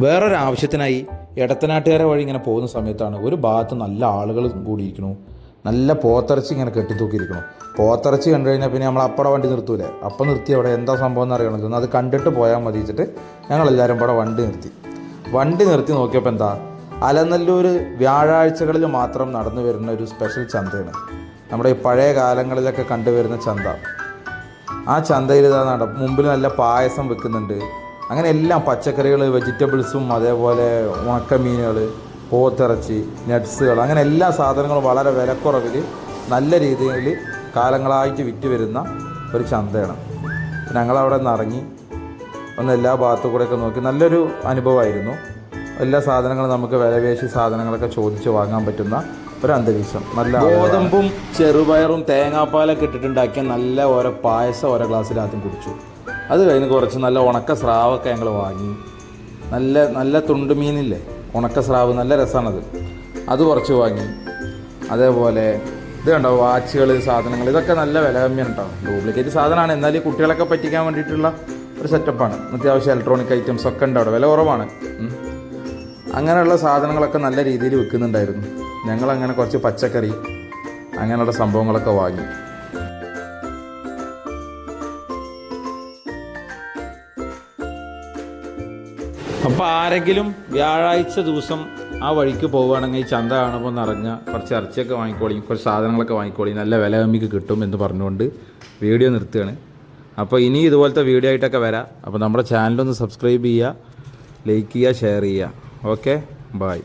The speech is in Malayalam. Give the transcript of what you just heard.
വേറൊരു ഇടത്തനാട്ടുകാരെ വഴി ഇങ്ങനെ പോകുന്ന സമയത്താണ് ഒരു ഭാഗത്ത് നല്ല ആളുകൾ കൂടിയിരിക്കണു. നല്ല പോത്തിറച്ചി ഇങ്ങനെ കെട്ടിത്തൂക്കിയിരിക്കണം. പോത്തിറച്ചി കണ്ടു കഴിഞ്ഞാൽ പിന്നെ നമ്മൾ അപ്പടെ വണ്ടി നിർത്തൂലേ? അപ്പം നിർത്തി അവിടെ എന്താ സംഭവം എന്ന് ഒന്ന് അത് കണ്ടിട്ട് പോയാൽ മതി വെച്ചിട്ട് ഞങ്ങളെല്ലാവരും ഇവിടെ വണ്ടി നിർത്തി. വണ്ടി നിർത്തി നോക്കിയപ്പോൾ എന്താ? അലനല്ലൂർ വ്യാഴാഴ്ചകളിൽ മാത്രം നടന്നു വരുന്ന ഒരു സ്പെഷ്യൽ ചന്തയാണ്. നമ്മുടെ ഈ പഴയ കാലങ്ങളിലൊക്കെ കണ്ടുവരുന്ന ചന്ത. ആ ചന്തയിൽ ഇതാ നട മുമ്പിൽ നല്ല പായസം വെക്കുന്നുണ്ട്. അങ്ങനെ എല്ലാം പച്ചക്കറികൾ വെജിറ്റബിൾസും അതേപോലെ ഉണക്കമീനുകൾ പോത്തിറച്ചി നട്ട്സുകൾ അങ്ങനെ എല്ലാ സാധനങ്ങളും വളരെ വിലക്കുറവിൽ നല്ല രീതിയിൽ കാലങ്ങളായിട്ട് വിറ്റ് വരുന്ന ഒരു ചന്തയാണ്. ഞങ്ങളവിടെ നിന്ന് ഇറങ്ങി ഒന്ന് എല്ലാ ഭാഗത്തു കൂടെയൊക്കെ നോക്കി നല്ലൊരു അനുഭവമായിരുന്നു. എല്ലാ സാധനങ്ങളും നമുക്ക് വിലവേശി സാധനങ്ങളൊക്കെ ചോദിച്ച് വാങ്ങാൻ പറ്റുന്ന ഒരു അന്തരീക്ഷം. നല്ല ഗോതമ്പും ചെറുപയറും തേങ്ങാപ്പാലൊക്കെ ഇട്ടിട്ടുണ്ടാക്കിയ നല്ല ഓരോ പായസം ഓരോ ഗ്ലാസ്സിൽ ആദ്യം കുടിച്ചു. അത് കഴിഞ്ഞ് കുറച്ച് നല്ല ഉണക്ക സ്രാവൊക്കെ ഞങ്ങൾ വാങ്ങി. നല്ല നല്ല തുണ്ട് മീനില്ലേ? ഉണക്ക സ്രാവ് നല്ല രസമാണത് അത് കുറച്ച് വാങ്ങി. അതേപോലെ ഇത് കണ്ടോ വാച്ചുകൾ സാധനങ്ങൾ ഇതൊക്കെ നല്ല വില കമ്മിയാണ് കേട്ടോ ഡ്യൂപ്ലിക്കേറ്റ് സാധനമാണ് എന്നാൽ ഈ കുട്ടികളൊക്കെ പറ്റിക്കാൻ വേണ്ടിയിട്ടുള്ള ഒരു സെറ്റപ്പാണ്. അത്യാവശ്യം ഇലക്ട്രോണിക് ഐറ്റംസ് ഒക്കെ ഉണ്ട് അവിടെ. വില കുറവാണ്. അങ്ങനെയുള്ള സാധനങ്ങളൊക്കെ നല്ല രീതിയിൽ വിൽക്കുന്നുണ്ടായിരുന്നു. ഞങ്ങളങ്ങനെ കുറച്ച് പച്ചക്കറി അങ്ങനെയുള്ള സംഭവങ്ങളൊക്കെ വാങ്ങി. അപ്പോൾ ആരെങ്കിലും വ്യാഴാഴ്ച ദിവസം ആ വഴിക്ക് പോവുകയാണെങ്കിൽ ചന്ത കാണുമ്പോൾ നിറഞ്ഞ കുറച്ച് ഇറച്ചിയൊക്കെ വാങ്ങിക്കോളി കുറച്ച് സാധനങ്ങളൊക്കെ വാങ്ങിക്കോളി നല്ല വില കമ്മിക്ക് കിട്ടും എന്ന് പറഞ്ഞുകൊണ്ട് വീഡിയോ നിർത്തുകയാണ്. അപ്പോൾ ഇനി ഇതുപോലത്തെ വീഡിയോ ആയിട്ടൊക്കെ വരാം. അപ്പോൾ നമ്മുടെ ചാനലൊന്ന് സബ്സ്ക്രൈബ് ചെയ്യുക ലൈക്ക് ചെയ്യുക ഷെയർ ചെയ്യുക. Okay bye